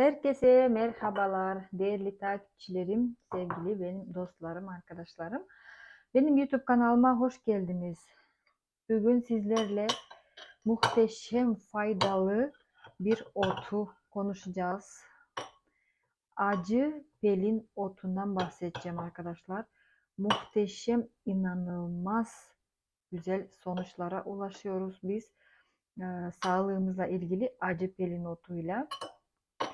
Herkese merhabalar değerli takipçilerim, sevgili benim dostlarım, arkadaşlarım. Benim YouTube kanalıma hoş geldiniz. Bugün sizlerle muhteşem faydalı bir otu konuşacağız. Acı pelin otundan bahsedeceğim arkadaşlar. Muhteşem, inanılmaz güzel sonuçlara ulaşıyoruz biz. Ee, sağlığımızla ilgili acı pelin otuyla.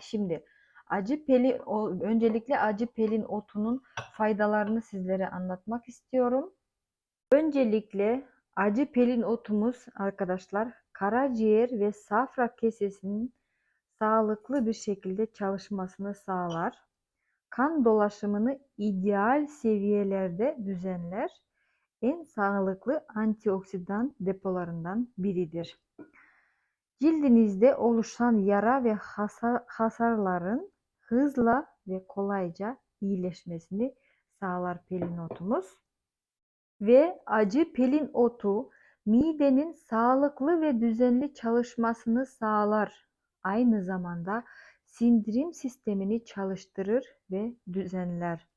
Şimdi acı pelin öncelikle acı pelin otunun faydalarını sizlere anlatmak istiyorum. Öncelikle acı pelin otumuz arkadaşlar karaciğer ve safra kesesinin sağlıklı bir şekilde çalışmasını sağlar. Kan dolaşımını ideal seviyelerde düzenler. En sağlıklı antioksidan depolarından biridir. Cildinizde oluşan yara ve hasar, hasarların hızla ve kolayca iyileşmesini sağlar pelin otumuz. Ve acı pelin otu midenin sağlıklı ve düzenli çalışmasını sağlar. Aynı zamanda sindirim sistemini çalıştırır ve düzenler.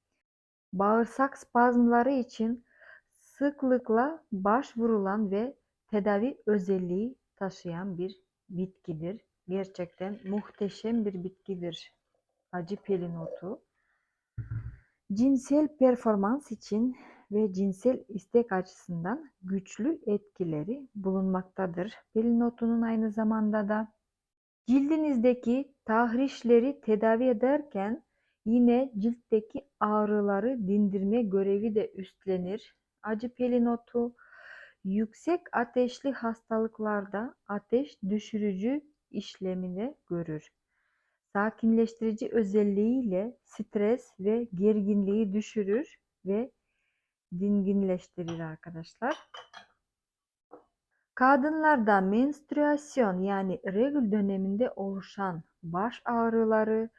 Bağırsak spazmları için sıklıkla başvurulan ve tedavi özelliği taşıyan bir bitkidir. Gerçekten muhteşem bir bitkidir. Acı pelin otu. Cinsel performans için ve cinsel istek açısından güçlü etkileri bulunmaktadır. Pelin otunun aynı zamanda da cildinizdeki tahrişleri tedavi ederken yine ciltteki ağrıları dindirme görevi de üstlenir. Acı pelin otu yüksek ateşli hastalıklarda ateş düşürücü işlemini görür. Sakinleştirici özelliğiyle stres ve gerginliği düşürür ve dinginleştirir arkadaşlar. Kadınlarda menstrüasyon yani regül döneminde oluşan baş ağrıları,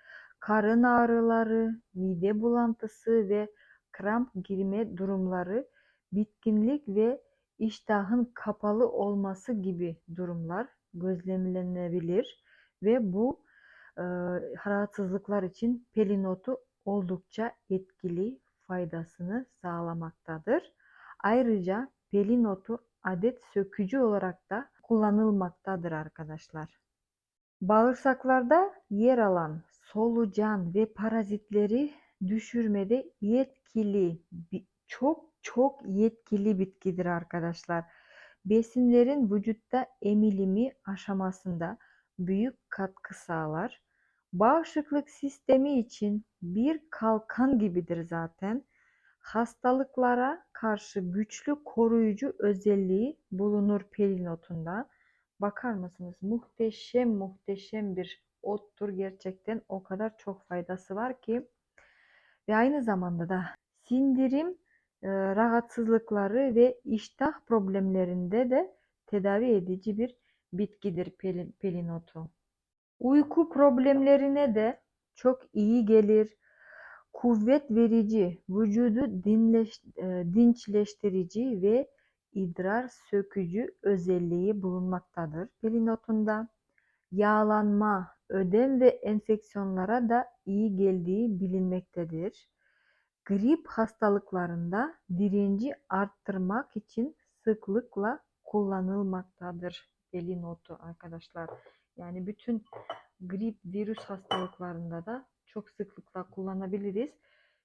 karın ağrıları, mide bulantısı ve kramp girme durumları bitkinlik ve iştahın kapalı olması gibi durumlar gözlemlenebilir ve bu e, rahatsızlıklar için pelinotu oldukça etkili faydasını sağlamaktadır. Ayrıca pelinotu adet sökücü olarak da kullanılmaktadır arkadaşlar. Bağırsaklarda yer alan solucan ve parazitleri düşürmede yetkili çok çok yetkili bitkidir arkadaşlar. Besinlerin vücutta emilimi aşamasında büyük katkı sağlar. Bağışıklık sistemi için bir kalkan gibidir zaten. Hastalıklara karşı güçlü koruyucu özelliği bulunur pelin otunda. Bakar mısınız? Muhteşem muhteşem bir ottur gerçekten. O kadar çok faydası var ki. Ve aynı zamanda da sindirim rahatsızlıkları ve iştah problemlerinde de tedavi edici bir bitkidir pelin, pelin. Uyku problemlerine de çok iyi gelir. Kuvvet verici, vücudu dinleş, dinçleştirici ve idrar sökücü özelliği bulunmaktadır. Pelin otunda yağlanma, ödem ve enfeksiyonlara da iyi geldiği bilinmektedir grip hastalıklarında direnci arttırmak için sıklıkla kullanılmaktadır deli notu arkadaşlar. Yani bütün grip virüs hastalıklarında da çok sıklıkla kullanabiliriz.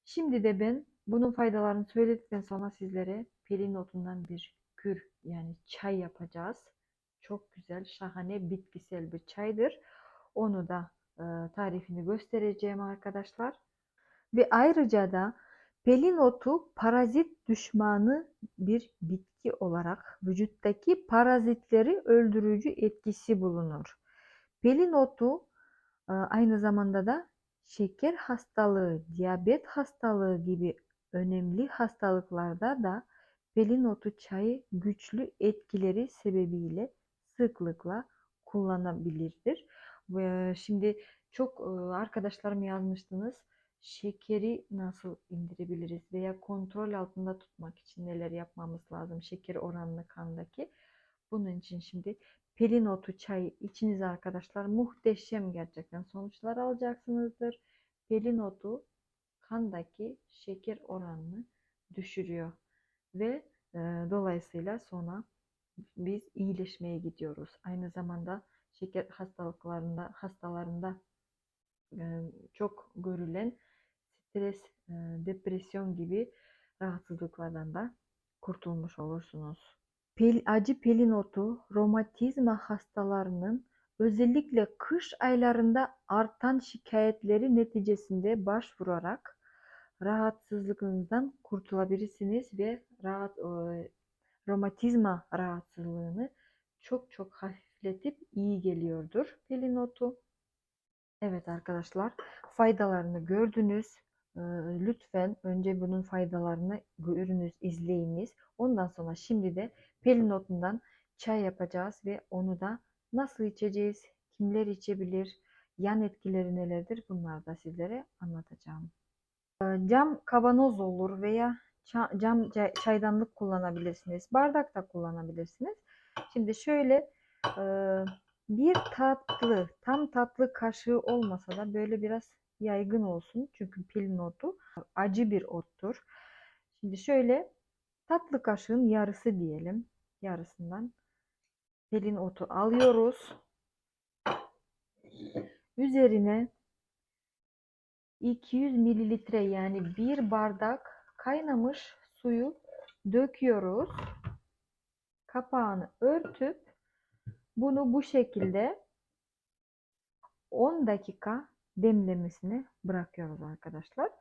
Şimdi de ben bunun faydalarını söyledikten sonra sizlere pelin notundan bir kür yani çay yapacağız. Çok güzel, şahane bitkisel bir çaydır. Onu da tarifini göstereceğim arkadaşlar. Ve ayrıca da Pelin otu parazit düşmanı bir bitki olarak vücuttaki parazitleri öldürücü etkisi bulunur. Pelin otu e, aynı zamanda da şeker hastalığı, diyabet hastalığı gibi önemli hastalıklarda da pelin otu çayı güçlü etkileri sebebiyle sıklıkla kullanabilirdir. Şimdi çok e, arkadaşlarım yazmıştınız şekeri nasıl indirebiliriz veya kontrol altında tutmak için neler yapmamız lazım şeker oranını kandaki. Bunun için şimdi pelin otu çayı içiniz arkadaşlar muhteşem gerçekten sonuçlar alacaksınızdır. Pelin otu kandaki şeker oranını düşürüyor ve e, dolayısıyla sonra biz iyileşmeye gidiyoruz. Aynı zamanda şeker hastalıklarında hastalarında e, çok görülen stres, e, depresyon gibi rahatsızlıklardan da kurtulmuş olursunuz. Pel, acı pelin otu romatizma hastalarının özellikle kış aylarında artan şikayetleri neticesinde başvurarak rahatsızlığınızdan kurtulabilirsiniz ve rahat e, romatizma rahatsızlığını çok çok hafifletip iyi geliyordur pelin otu. Evet arkadaşlar faydalarını gördünüz. Lütfen önce bunun faydalarını görünüz, izleyiniz. Ondan sonra şimdi de pelin otundan çay yapacağız ve onu da nasıl içeceğiz, kimler içebilir, yan etkileri nelerdir bunları da sizlere anlatacağım. Cam kavanoz olur veya cam ca- çaydanlık kullanabilirsiniz. Bardak da kullanabilirsiniz. Şimdi şöyle bir tatlı, tam tatlı kaşığı olmasa da böyle biraz yaygın olsun. Çünkü pelin otu acı bir ottur. Şimdi şöyle tatlı kaşığın yarısı diyelim. Yarısından pelin otu alıyoruz. Üzerine 200 mililitre yani bir bardak kaynamış suyu döküyoruz. Kapağını örtüp bunu bu şekilde 10 dakika demlemesini bırakıyoruz arkadaşlar.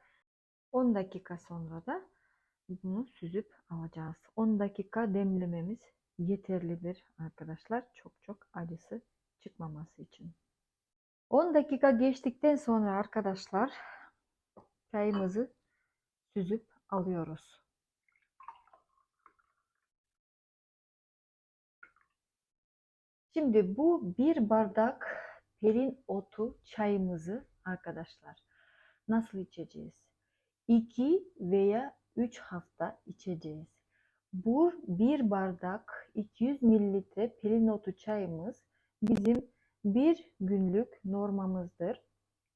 10 dakika sonra da bunu süzüp alacağız. 10 dakika demlememiz yeterlidir arkadaşlar. Çok çok acısı çıkmaması için. 10 dakika geçtikten sonra arkadaşlar çayımızı süzüp alıyoruz. Şimdi bu bir bardak pelin otu çayımızı arkadaşlar nasıl içeceğiz? 2 veya 3 hafta içeceğiz. Bu bir bardak 200 mililitre pelin otu çayımız bizim bir günlük normamızdır.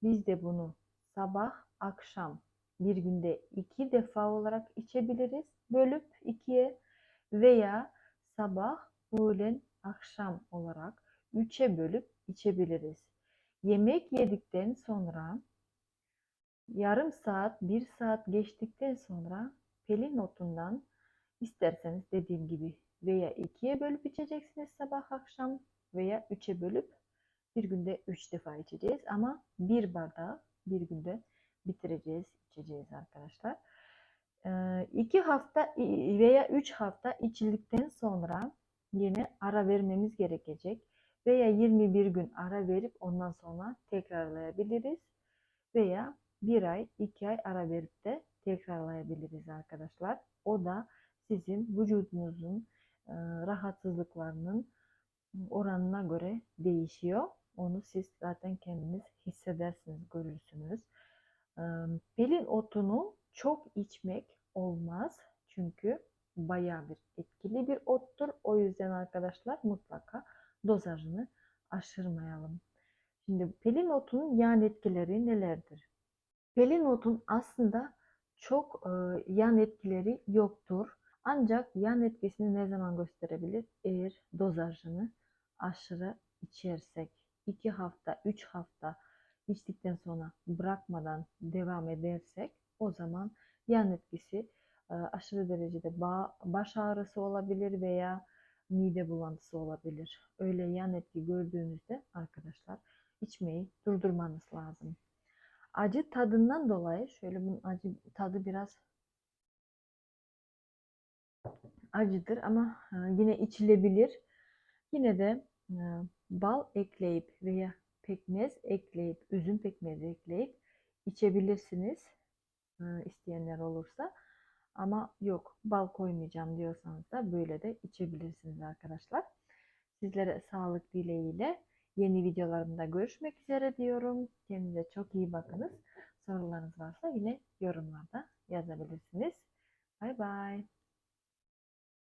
Biz de bunu sabah, akşam bir günde iki defa olarak içebiliriz. Bölüp ikiye veya sabah, öğlen, akşam olarak üçe bölüp içebiliriz. Yemek yedikten sonra yarım saat, bir saat geçtikten sonra pelin otundan isterseniz dediğim gibi veya ikiye bölüp içeceksiniz sabah akşam veya üçe bölüp bir günde üç defa içeceğiz ama bir bardağı bir günde bitireceğiz, içeceğiz arkadaşlar. Ee, iki hafta veya üç hafta içildikten sonra yine ara vermemiz gerekecek veya 21 gün ara verip ondan sonra tekrarlayabiliriz veya bir ay, iki ay ara verip de tekrarlayabiliriz arkadaşlar. O da sizin vücudunuzun e, rahatsızlıklarının oranına göre değişiyor. Onu siz zaten kendiniz hissedersiniz, görürsünüz. E, pelin otunu çok içmek olmaz. Çünkü bayağı bir etkili bir ottur. O yüzden arkadaşlar mutlaka dozajını aşırmayalım. Şimdi pelin otunun yan etkileri nelerdir? Pelin otun aslında çok e, yan etkileri yoktur. Ancak yan etkisini ne zaman gösterebilir? Eğer dozajını aşırı içersek 2 hafta, 3 hafta içtikten sonra bırakmadan devam edersek o zaman yan etkisi e, aşırı derecede baş ağrısı olabilir veya mide bulantısı olabilir. Öyle yan etki gördüğünüzde arkadaşlar içmeyi durdurmanız lazım. Acı tadından dolayı şöyle bunun acı tadı biraz acıdır ama e, yine içilebilir. Yine de e, bal ekleyip veya pekmez ekleyip, üzüm pekmezi ekleyip içebilirsiniz e, isteyenler olursa. Ama yok bal koymayacağım diyorsanız da böyle de içebilirsiniz arkadaşlar. Sizlere sağlık dileğiyle yeni videolarımda görüşmek üzere diyorum. Kendinize çok iyi bakınız. Sorularınız varsa yine yorumlarda yazabilirsiniz. Bay bay.